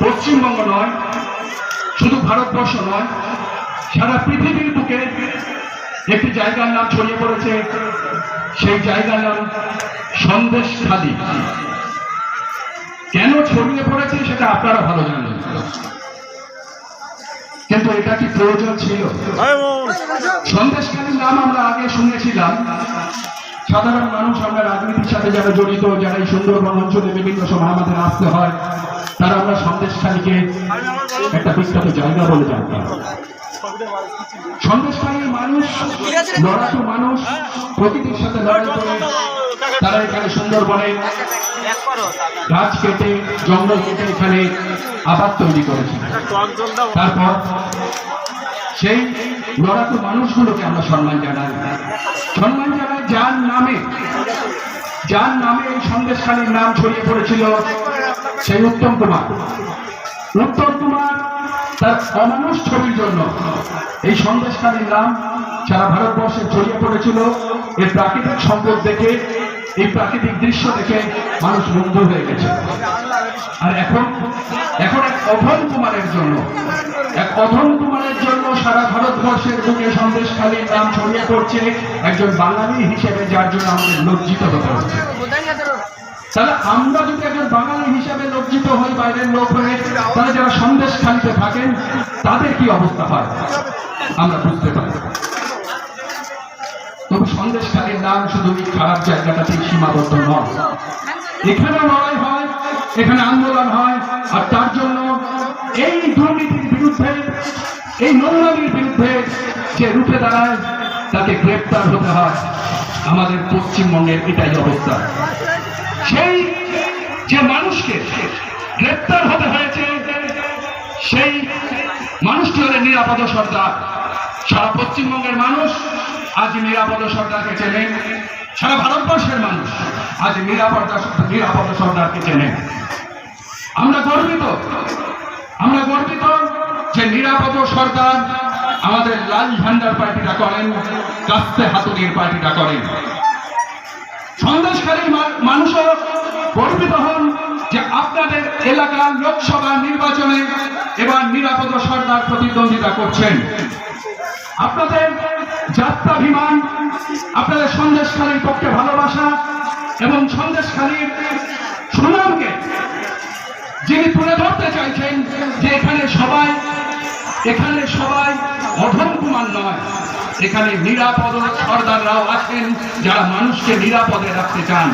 পশ্চিমবঙ্গ নয় শুধু ভারতবর্ষ নয় সারা পৃথিবীর বুকে একটি জায়গার নাম ছড়িয়ে পড়েছে সেই জায়গার নাম সন্দেশ খালি কেন ছড়িয়ে পড়েছে সেটা আপনারা ভালো জানেন। কিন্তু এটা কি প্রয়োজন ছিল? সন্দেশকালীর নাম আমরা আগে শুনেছিলাম সাধারণ মানুষ আমরা রাজনীতির সাথে যারা জড়িত, যারা এই সুন্দরবন অঞ্চলে বিভিন্ন সময় আমাদের আসতে হয়, তারা আমরা সন্দেশখালীকে একটা বিখ্যাত জায়গা বলে জানতাম সন্দেশখালীর মানুষ, লড়াকু মানুষ, প্রকৃতির সাথে লড়াই করে তারা এখানে সুন্দরবনে গাছ কেটে, জঙ্গল কেটে এখানে আবাদ তৈরি করেছে। তারপর সেই লড়াকু মানুষগুলোকে আমরা সম্মান জানাই। সম্মান জানাই যার নামে যার নামে এই সন্দেশখালীর নাম ছড়িয়ে পড়েছিল, সেই উত্তম কুমার। উত্তম কুমার তার অমানুষ ছবির জন্য এই সন্দেশখালীর নাম সারা ভারতবর্ষে ছড়িয়ে পড়েছিল। এর প্রাকৃতিক সম্পদ দেখে, এই প্রাকৃতিক দৃশ্য দেখে মানুষ মুগ্ধ হয়ে গেছে। আর এখন এখন এক অধম কুমারের জন্য, এক অধম কুমারের জন্য সারা ভারতবর্ষের বুকে সন্দেশখালীর নাম ছড়িয়ে পড়ছে একজন বাঙালি হিসেবে যার জন্য আমাদের লজ্জিত হতে হচ্ছে। তাহলে আমরা যদি একজন বাঙালি হিসাবে লজ্জিত হই বাইরের লোক হয়ে, তাহলে যারা সন্দেশ খালিতে থাকেন, তাদের কি অবস্থা হয়? আমরা বুঝতে পারি। তবে সন্দেশ খালির নাম শুধু এই খারাপ জায়গাটাতেই সীমাবদ্ধ নয়। এখানেও লড়াই হয়, এখানে আন্দোলন হয়, আর তার এই নোংরামির বিরুদ্ধে যে রুখে দাঁড়ায়, তাকে গ্রেপ্তার হতে হয়। আমাদের পশ্চিমবঙ্গের এটাই অবস্থা। সেই যে মানুষকে গ্রেপ্তার হতে হয়েছে, সেই মানুষটি হলেন নিরাপদ সর্দার। সারা পশ্চিমবঙ্গের মানুষ আজ নিরাপদ সর্দারকে চেনেন সারা ভারতবর্ষের মানুষ আজ নিরাপদ নিরাপদ সর্দারকে চেনেন আমরা গর্বিত আমরা গর্বিত যে নিরাপদ সর্দার আমাদের লাল ঝান্ডার পার্টিটা করেন, কাস্তে হাতুড়ির পার্টিটা করেন। সন্দেশকারী মানুষও গর্বিত হন যে আপনাদের এলাকার লোকসভা নির্বাচনে এবার নিরাপদ সরকার প্রতিদ্বন্দ্বিতা করছেন। আপনাদের যাত্রাভিমান আপনাদের সন্দেশখালীর পক্ষে ভালোবাসা এবং সন্দেশখালীর সুনামকে যিনি তুলে ধরতে চাইছেন যে এখানে সবাই এখানে সবাই অধম কুমার নয়। এখানে নিরাপদ সর্দাররাও আছেন যারা মানুষকে নিরাপদে রাখতে চান।